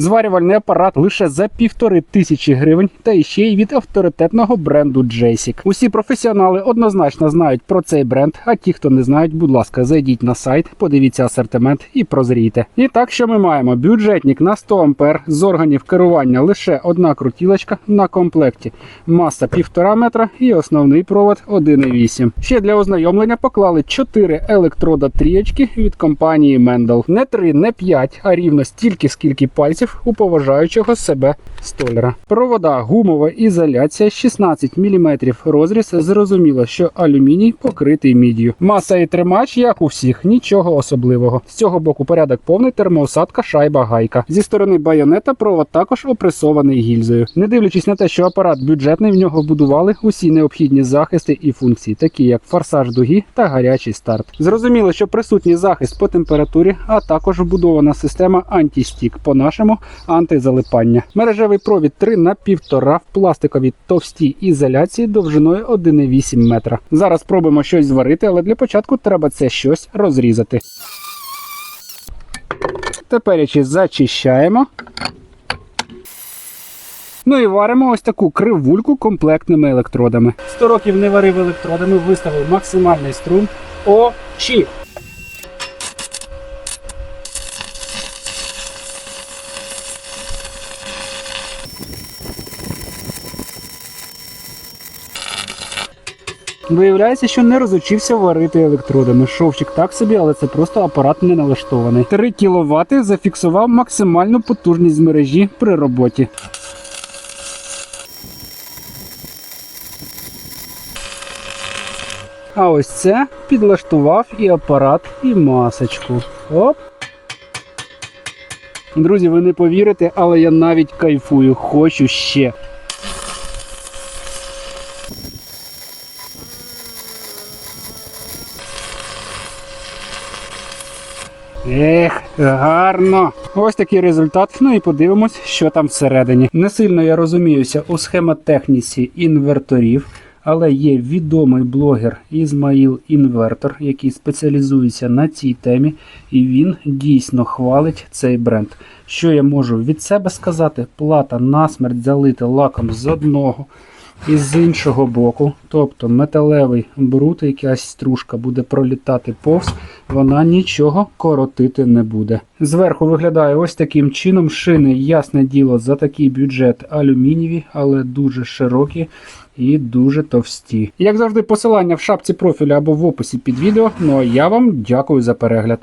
Зварювальний апарат лише за півтори тисячі гривень, та іще й від авторитетного бренду Джейсік. Усі професіонали однозначно знають про цей бренд. А ті, хто не знають, будь ласка, зайдіть на сайт, подивіться асортимент і прозрійте. І так, що ми маємо бюджетник на 100 ампер з органів керування лише одна крутілочка на комплекті, маса 1,5 метра і основний провод 1,8. Ще для ознайомлення поклали 4 електрода трієчки від компанії Mendel. Не 3, не 5, а рівно стільки, скільки пальців у поважаючого себе столяра. Провода гумова ізоляція 16 мм розріз. Зрозуміло, що алюміній покритий міддю. Маса і тримач, як у всіх, нічого особливого. З цього боку порядок повний термоусадка шайба гайка. Зі сторони байонета провод також опресований гільзою. Не дивлячись на те, що апарат бюджетний, в нього вбудували усі необхідні захисти і функції, такі як форсаж дуги та гарячий старт. Зрозуміло, що присутній захист по температурі, а також вбудована система антістік, антизалипання. Мережевий провід 3 на 1,5 в пластиковій товстій ізоляції довжиною 1,8 метра. Зараз спробуємо щось зварити, але для початку треба це щось розрізати. Теперечі зачищаємо. Ну і варимо ось таку кривульку комплектними електродами. 100 років не варив електродами, виставив максимальний струм ОЧІ. Виявляється, що не розучився варити електродами. Шовчик так собі, але це просто апарат не налаштований. 3 кВт зафіксував максимальну потужність мережі при роботі. А ось це підлаштував і апарат, і масочку. Оп. Друзі, ви не повірите, але я навіть кайфую, хочу ще. Ех, гарно. Ось такий результат. Ну і подивимось, що там всередині. Не сильно я розуміюся у схемотехніці інверторів, але є відомий блогер Ізмаїл Інвертор, який спеціалізується на цій темі, і він дійсно хвалить цей бренд. Що я можу від себе сказати? Плата насмерть залита лаком з одного. І з іншого боку, тобто металевий бруд, якась стружка буде пролітати повз, вона нічого коротити не буде. Зверху виглядає ось таким чином. Шини, ясне діло, за такий бюджет алюмінієві, але дуже широкі і дуже товсті. Як завжди, посилання в шапці профілю або в описі під відео. Ну а я вам дякую за перегляд.